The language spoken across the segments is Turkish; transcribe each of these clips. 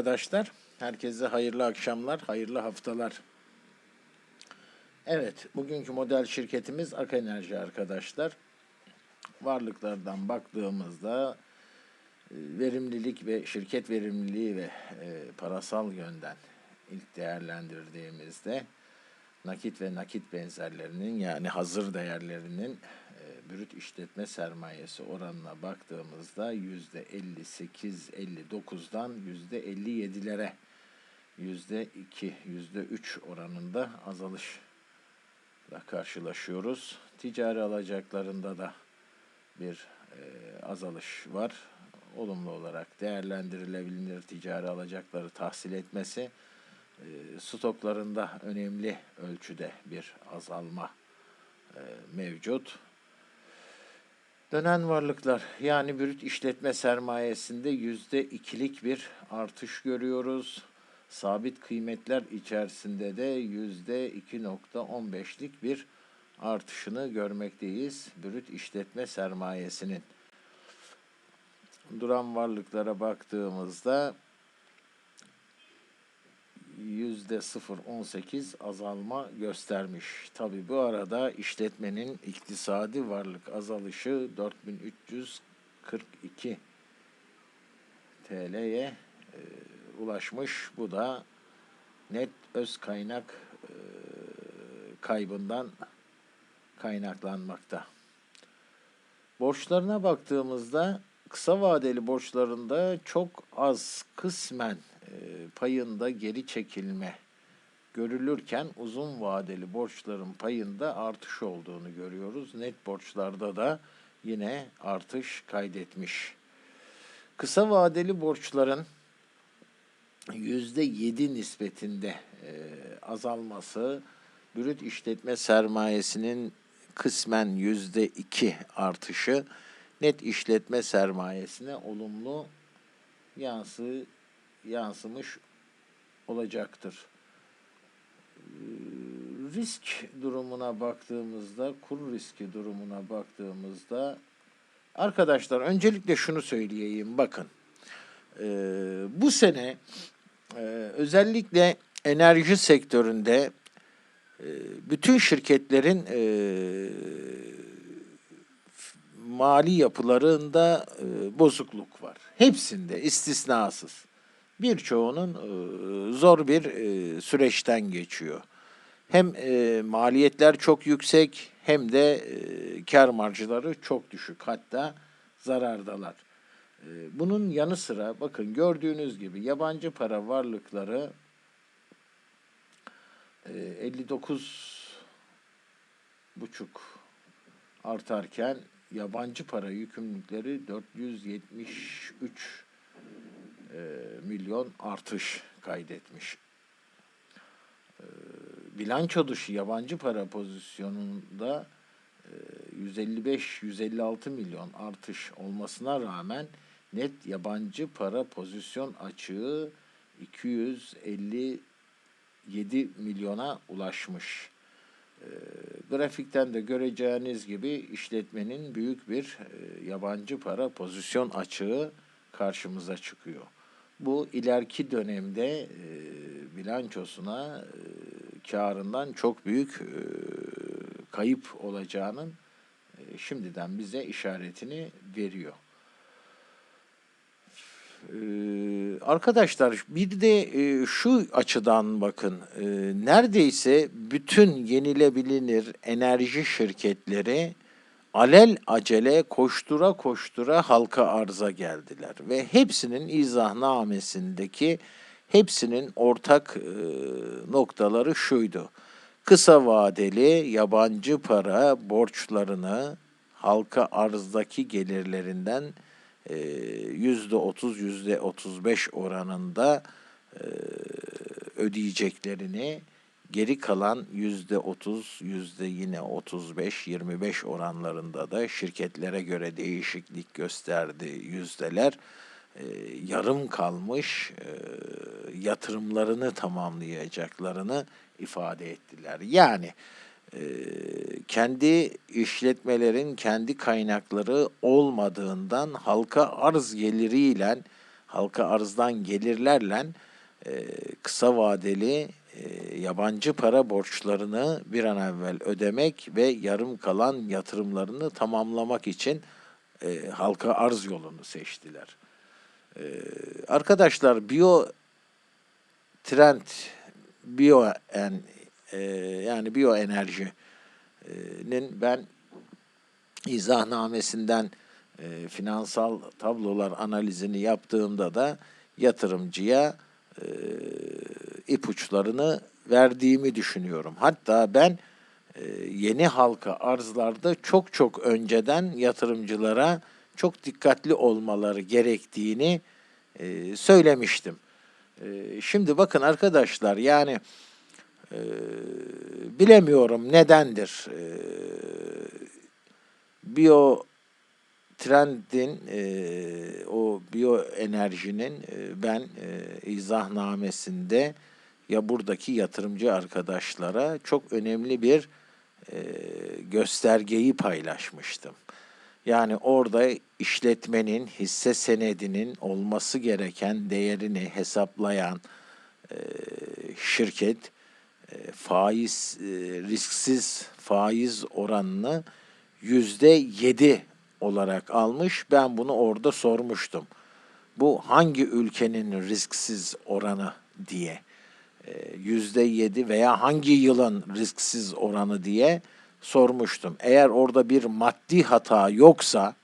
Arkadaşlar. Herkese hayırlı akşamlar, hayırlı haftalar. Evet, bugünkü model şirketimiz Ak Enerji arkadaşlar. Varlıklardan baktığımızda e, verimlilik ve şirket verimliliği ve e, parasal yönden ilk değerlendirdiğimizde nakit ve nakit benzerlerinin yani hazır değerlerinin e, brüt işletme sermayesi oranına baktığımızda yüzde 58-59'dan yüzde 57'lere yüzde 2, yüzde 3 oranında azalışla karşılaşıyoruz. Ticari alacaklarında da bir e, azalış var. Olumlu olarak değerlendirilebilir ticari alacakları tahsil etmesi stoklarında önemli ölçüde bir azalma e, mevcut. Dönen varlıklar yani brüt işletme sermayesinde yüzde ikilik bir artış görüyoruz. Sabit kıymetler içerisinde de yüzde 2.15'lik bir artışını görmekteyiz. Brüt işletme sermayesinin. Duran varlıklara baktığımızda 0.18 azalma göstermiş. Tabi bu arada işletmenin iktisadi varlık azalışı 4342 TL'ye e, ulaşmış. Bu da net öz kaynak e, kaybından kaynaklanmakta. Borçlarına baktığımızda kısa vadeli borçlarında çok az kısmen payında geri çekilme görülürken uzun vadeli borçların payında artış olduğunu görüyoruz. Net borçlarda da yine artış kaydetmiş. Kısa vadeli borçların yüzde yedi nispetinde e, azalması, brüt işletme sermayesinin kısmen yüzde iki artışı, net işletme sermayesine olumlu yansı yansımış olacaktır. Ee, Risk durumuna baktığımızda, kur riski durumuna baktığımızda arkadaşlar öncelikle şunu söyleyeyim bakın. Ee, bu sene e, özellikle enerji sektöründe e, bütün şirketlerin e, mali yapılarında e, bozukluk var. Hepsinde istisnasız. Birçoğunun e, zor bir e, süreçten geçiyor. Hem e, maliyetler çok yüksek hem de kar marjları çok düşük. Hatta zarardalar. Bunun yanı sıra bakın gördüğünüz gibi yabancı para varlıkları e, 59 buçuk artarken yabancı para yükümlülükleri 473 e, milyon artış kaydetmiş. E, bilanço dışı yabancı para pozisyonunda e, 155-156 milyon artış olmasına rağmen net yabancı para pozisyon açığı 257 milyona ulaşmış. E, grafikten de göreceğiniz gibi işletmenin büyük bir e, yabancı para pozisyon açığı karşımıza çıkıyor. Bu ileriki dönemde e, bilançosuna e, karından çok büyük e, kayıp olacağının e, şimdiden bize işaretini veriyor. Ee, arkadaşlar bir de e, şu açıdan bakın e, neredeyse bütün yenilebilir enerji şirketleri alel acele koştura koştura halka arza geldiler ve hepsinin izahnamesindeki hepsinin ortak e, noktaları şuydu. Kısa vadeli yabancı para borçlarını halka arzdaki gelirlerinden e, yüzde otuz, yüzde otuz beş oranında e, ödeyeceklerini geri kalan yüzde otuz, yüzde yine otuz beş, yirmi beş oranlarında da şirketlere göre değişiklik gösterdi yüzdeler. E, yarım kalmış e, yatırımlarını tamamlayacaklarını ifade ettiler. Yani e, kendi işletmelerin kendi kaynakları olmadığından halka arz geliriyle halka arzdan gelirlerle e, kısa vadeli yabancı para borçlarını bir an evvel ödemek ve yarım kalan yatırımlarını tamamlamak için e, halka arz yolunu seçtiler. E, arkadaşlar biyo trend biyo en e, yani biyoenerjinin ben izahnamesinden e, finansal tablolar analizini yaptığımda da yatırımcıya e, ipuçlarını verdiğimi düşünüyorum. Hatta ben e, yeni halka arzlarda çok çok önceden yatırımcılara çok dikkatli olmaları gerektiğini e, söylemiştim. E, şimdi bakın arkadaşlar yani bilemiyorum nedendir. E, biyo trendin e, o biyoenerjinin e, ben e, izahnamesinde ya buradaki yatırımcı arkadaşlara çok önemli bir e, göstergeyi paylaşmıştım. Yani orada işletmenin hisse senedinin olması gereken değerini hesaplayan e, şirket e, faiz e, risksiz faiz oranını yüzde yedi olarak almış. Ben bunu orada sormuştum. Bu hangi ülkenin risksiz oranı diye e, yüzde yedi veya hangi yılın risksiz oranı diye sormuştum. Eğer orada bir maddi hata yoksa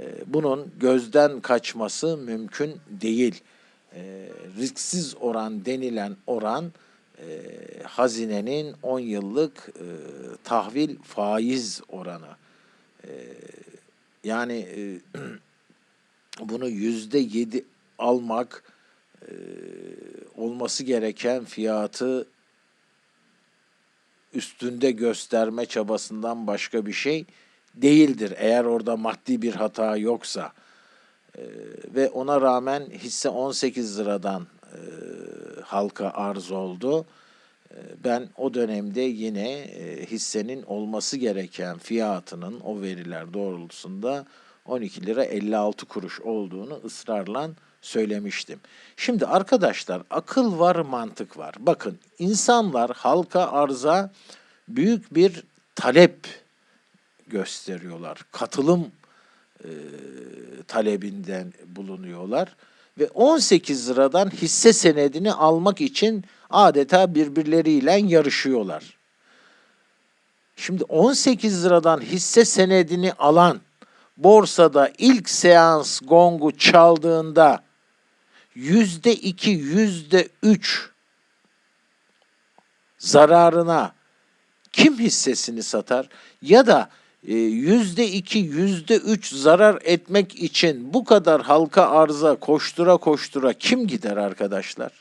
e, bunun gözden kaçması mümkün değil. E, risksiz oran denilen oran hazinenin 10 yıllık tahvil faiz oranı. Yani e, bunu yüzde yedi almak e, olması gereken fiyatı üstünde gösterme çabasından başka bir şey değildir. Eğer orada maddi bir hata yoksa e, ve ona rağmen hisse 18 liradan e, halka arz oldu. Ben o dönemde yine e, hissenin olması gereken fiyatının o veriler doğrultusunda 12 lira 56 kuruş olduğunu ısrarla söylemiştim. Şimdi arkadaşlar akıl var mantık var. Bakın insanlar halka arza büyük bir talep gösteriyorlar. Katılım e, talebinden bulunuyorlar ve 18 liradan hisse senedini almak için adeta birbirleriyle yarışıyorlar. Şimdi 18 liradan hisse senedini alan borsada ilk seans gongu çaldığında yüzde iki, yüzde üç zararına kim hissesini satar? Ya da yüzde iki, yüzde üç zarar etmek için bu kadar halka arza koştura koştura kim gider arkadaşlar?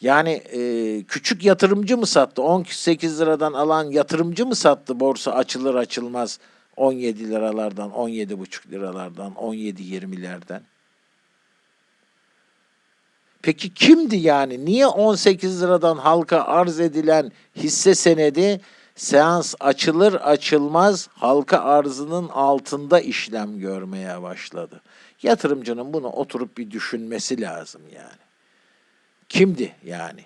Yani e, küçük yatırımcı mı sattı? 18 liradan alan yatırımcı mı sattı borsa açılır açılmaz 17 liralardan, 17,5 liralardan, 17-20'lerden? Peki kimdi yani? Niye 18 liradan halka arz edilen hisse senedi seans açılır açılmaz halka arzının altında işlem görmeye başladı? Yatırımcının bunu oturup bir düşünmesi lazım yani. Kimdi yani?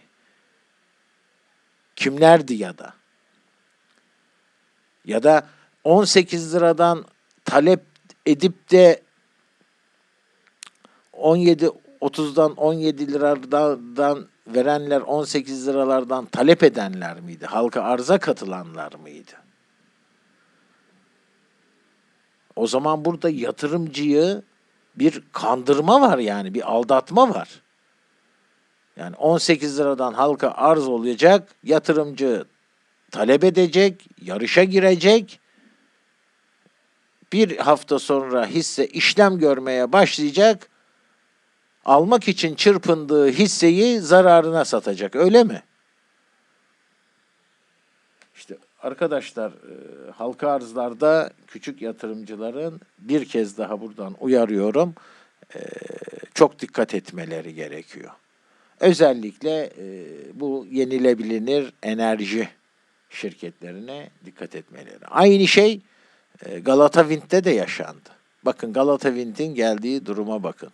Kimlerdi ya da? Ya da 18 liradan talep edip de 17 30'dan 17 liradan verenler 18 liralardan talep edenler miydi? Halka arza katılanlar mıydı? O zaman burada yatırımcıyı bir kandırma var yani bir aldatma var. Yani 18 liradan halka arz olacak, yatırımcı talep edecek, yarışa girecek. Bir hafta sonra hisse işlem görmeye başlayacak. Almak için çırpındığı hisseyi zararına satacak. Öyle mi? İşte arkadaşlar e, halka arzlarda küçük yatırımcıların bir kez daha buradan uyarıyorum. E, çok dikkat etmeleri gerekiyor. Özellikle e, bu yenilebilir enerji şirketlerine dikkat etmeleri. Aynı şey Galata Wind'de de yaşandı. Bakın Galata Wind'in geldiği duruma bakın.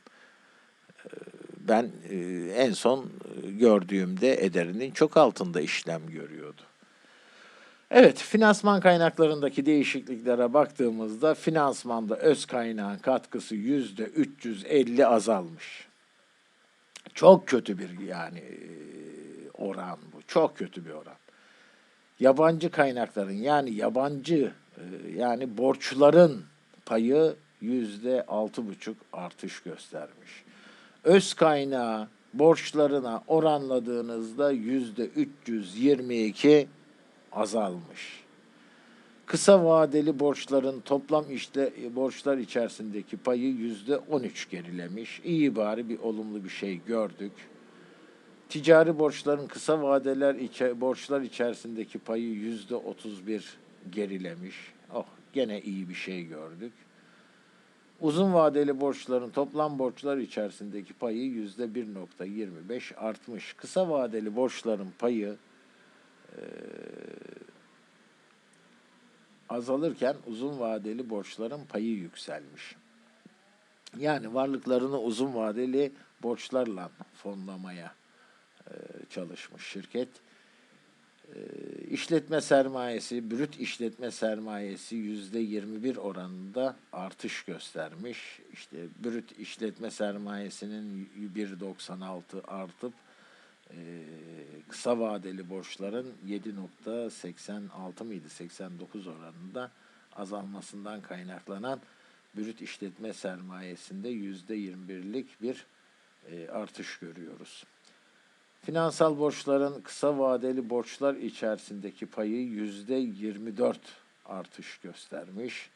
Ben e, en son e, gördüğümde ederinin çok altında işlem görüyordu. Evet, finansman kaynaklarındaki değişikliklere baktığımızda finansmanda öz kaynağın katkısı yüzde 350 azalmış. Çok kötü bir yani e, oran bu. Çok kötü bir oran. Yabancı kaynakların yani yabancı yani borçların payı yüzde altı buçuk artış göstermiş. Öz kaynağı borçlarına oranladığınızda yüzde 322 azalmış. Kısa vadeli borçların toplam işte borçlar içerisindeki payı yüzde 13 gerilemiş. İyi bari bir olumlu bir şey gördük. Ticari borçların kısa vadeler içe, borçlar içerisindeki payı yüzde 31 gerilemiş. Oh gene iyi bir şey gördük. Uzun vadeli borçların toplam borçlar içerisindeki payı yüzde 1.25 artmış. Kısa vadeli borçların payı azalırken uzun vadeli borçların payı yükselmiş. Yani varlıklarını uzun vadeli borçlarla fonlamaya e, çalışmış şirket. E, işletme sermayesi, brüt işletme sermayesi yüzde 21 oranında artış göstermiş. İşte brüt işletme sermayesinin 1.96 artıp e, kısa vadeli borçların 7.86 mıydı 89 oranında azalmasından kaynaklanan brüt işletme sermayesinde %21'lik bir e, artış görüyoruz. Finansal borçların kısa vadeli borçlar içerisindeki payı %24 artış göstermiş.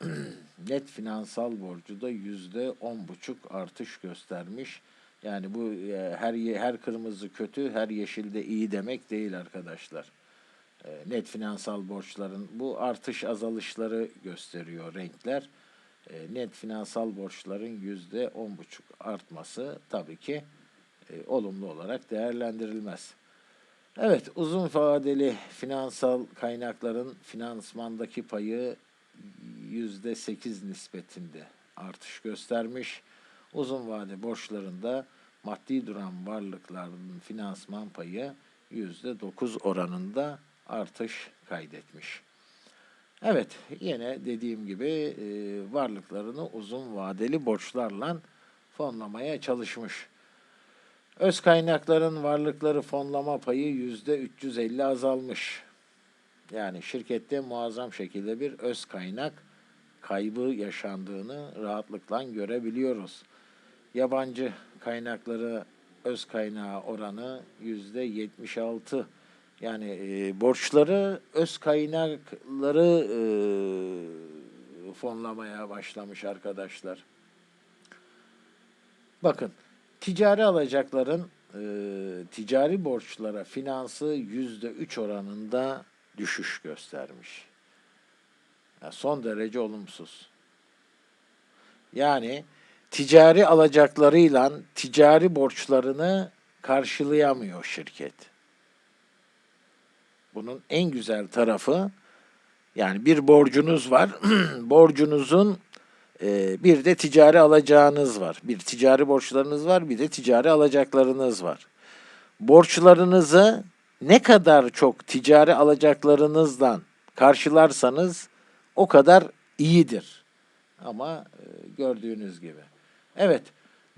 Net finansal borcu da %10,5 artış göstermiş. Yani bu e, her her kırmızı kötü, her yeşil de iyi demek değil arkadaşlar. E, Net finansal borçların bu artış azalışları gösteriyor renkler. E, Net finansal borçların yüzde on buçuk artması tabii ki e, olumlu olarak değerlendirilmez. Evet, uzun vadeli finansal kaynakların finansmandaki payı yüzde sekiz nispetinde artış göstermiş. Uzun vade borçlarında maddi duran varlıkların finansman payı yüzde dokuz oranında artış kaydetmiş. Evet, yine dediğim gibi e, varlıklarını uzun vadeli borçlarla fonlamaya çalışmış. Öz kaynakların varlıkları fonlama payı yüzde 350 azalmış. Yani şirkette muazzam şekilde bir öz kaynak kaybı yaşandığını rahatlıkla görebiliyoruz. Yabancı kaynakları öz kaynağı oranı yüzde 76. Yani e, borçları öz kaynakları e, fonlamaya başlamış arkadaşlar. Bakın ticari alacakların e, ticari borçlara finansı yüzde üç oranında düşüş göstermiş. Ya son derece olumsuz. Yani ticari alacaklarıyla ticari borçlarını karşılayamıyor şirket. Bunun en güzel tarafı yani bir borcunuz var. Borcunuzun bir de ticari alacağınız var. Bir ticari borçlarınız var, bir de ticari alacaklarınız var. Borçlarınızı ne kadar çok ticari alacaklarınızdan karşılarsanız o kadar iyidir. Ama e, gördüğünüz gibi. Evet,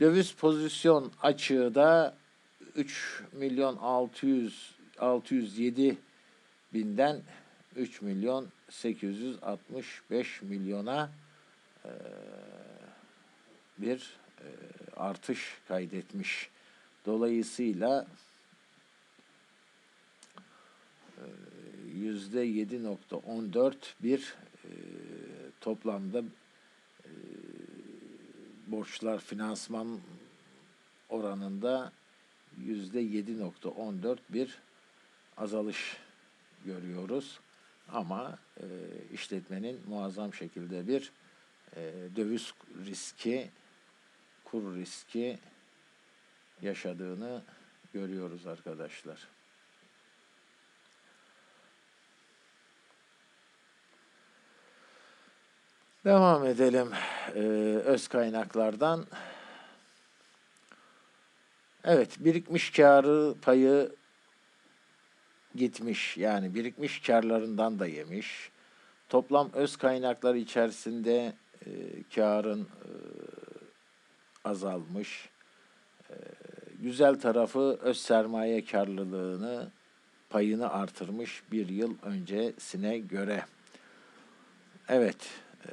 döviz pozisyon açığı da 3 milyon 600 607 binden 3 milyon 865 milyona bir e, artış kaydetmiş. Dolayısıyla e, yüzde 7.14 bir e, toplamda borçlar finansman oranında yüzde 7.14 bir azalış görüyoruz. Ama e, işletmenin muazzam şekilde bir e, döviz riski, kur riski yaşadığını görüyoruz arkadaşlar. Devam edelim ee, öz kaynaklardan. Evet, birikmiş karı payı gitmiş. Yani birikmiş karlarından da yemiş. Toplam öz kaynaklar içerisinde e, karın e, azalmış. E, güzel tarafı öz sermaye karlılığını payını artırmış bir yıl öncesine göre. Evet, e,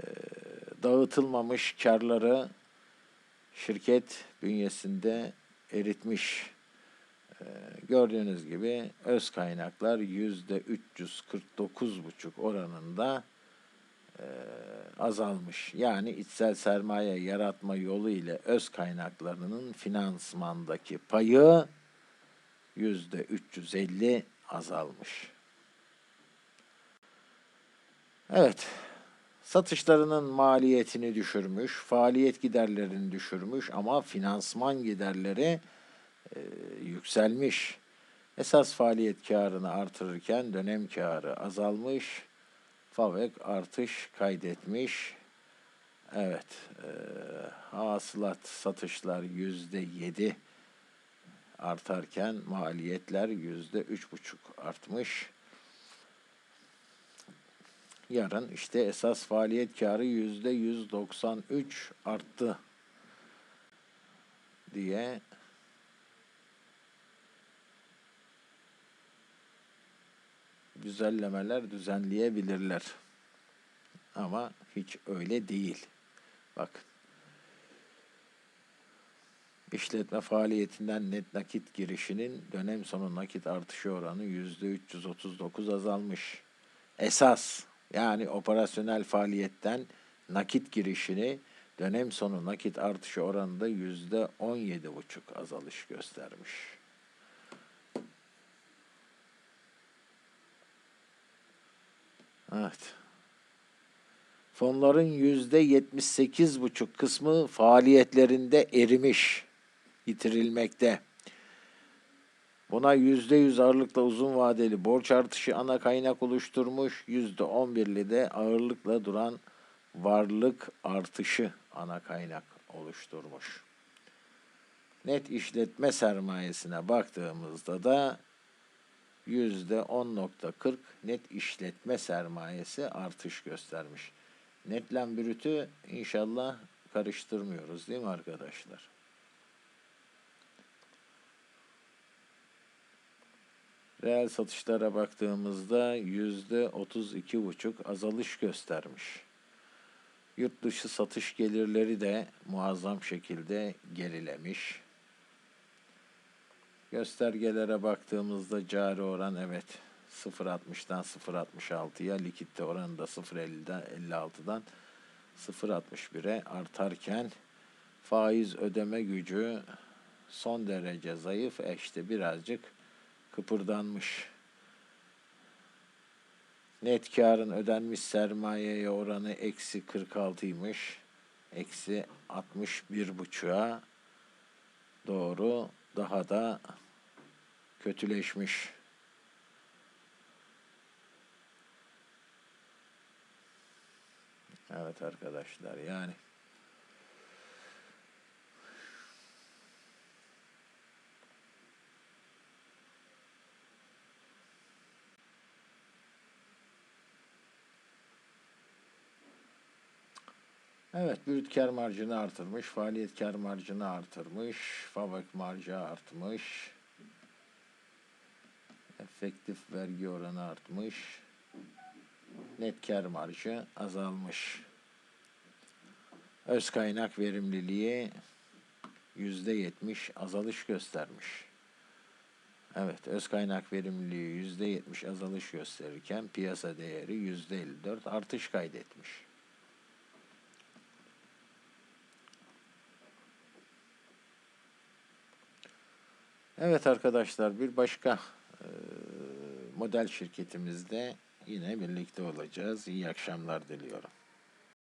dağıtılmamış karları şirket bünyesinde eritmiş. E, gördüğünüz gibi öz kaynaklar yüzde 349,5 oranında e, azalmış. Yani içsel sermaye yaratma yolu ile öz kaynaklarının finansmandaki payı yüzde 350 azalmış. Evet, satışlarının maliyetini düşürmüş, faaliyet giderlerini düşürmüş ama finansman giderleri e, yükselmiş. Esas faaliyet karını artırırken dönem karı azalmış, FAVÖK artış kaydetmiş. Evet, e, hasılat satışlar yüzde yedi artarken maliyetler yüzde üç buçuk artmış. Yarın işte esas faaliyet karı yüzde 193 arttı diye güzellemeler düzenleyebilirler. Ama hiç öyle değil. Bakın. İşletme faaliyetinden net nakit girişinin dönem sonu nakit artışı oranı %339 azalmış. Esas yani operasyonel faaliyetten nakit girişini dönem sonu nakit artışı oranında %17,5 azalış göstermiş. Evet. Fonların yüzde yetmiş sekiz buçuk kısmı faaliyetlerinde erimiş, yitirilmekte. Buna yüzde yüz ağırlıkla uzun vadeli borç artışı ana kaynak oluşturmuş, yüzde on birli de ağırlıkla duran varlık artışı ana kaynak oluşturmuş. Net işletme sermayesine baktığımızda da %10.40 net işletme sermayesi artış göstermiş. Netle brütü inşallah karıştırmıyoruz değil mi arkadaşlar? Reel satışlara baktığımızda yüzde 32,5 azalış göstermiş. Yurt dışı satış gelirleri de muazzam şekilde gerilemiş. Göstergelere baktığımızda cari oran evet 0.60'dan 0.66'ya, likitte oranı da 0.50'den 56'dan 0.61'e artarken faiz ödeme gücü son derece zayıf, e işte birazcık kıpırdanmış. Net karın ödenmiş sermayeye oranı eksi 46'ymış. Eksi 61 buçuğa doğru daha da kötüleşmiş. Evet arkadaşlar yani Evet, brüt kar marjını artırmış, faaliyet kar marjını artırmış, fabrik marjı artmış, efektif vergi oranı artmış, net kar marjı azalmış. Öz kaynak verimliliği yüzde yetmiş azalış göstermiş. Evet, öz kaynak verimliliği yüzde yetmiş azalış gösterirken piyasa değeri yüzde elli dört artış kaydetmiş. Evet arkadaşlar bir başka model şirketimizde yine birlikte olacağız. İyi akşamlar diliyorum.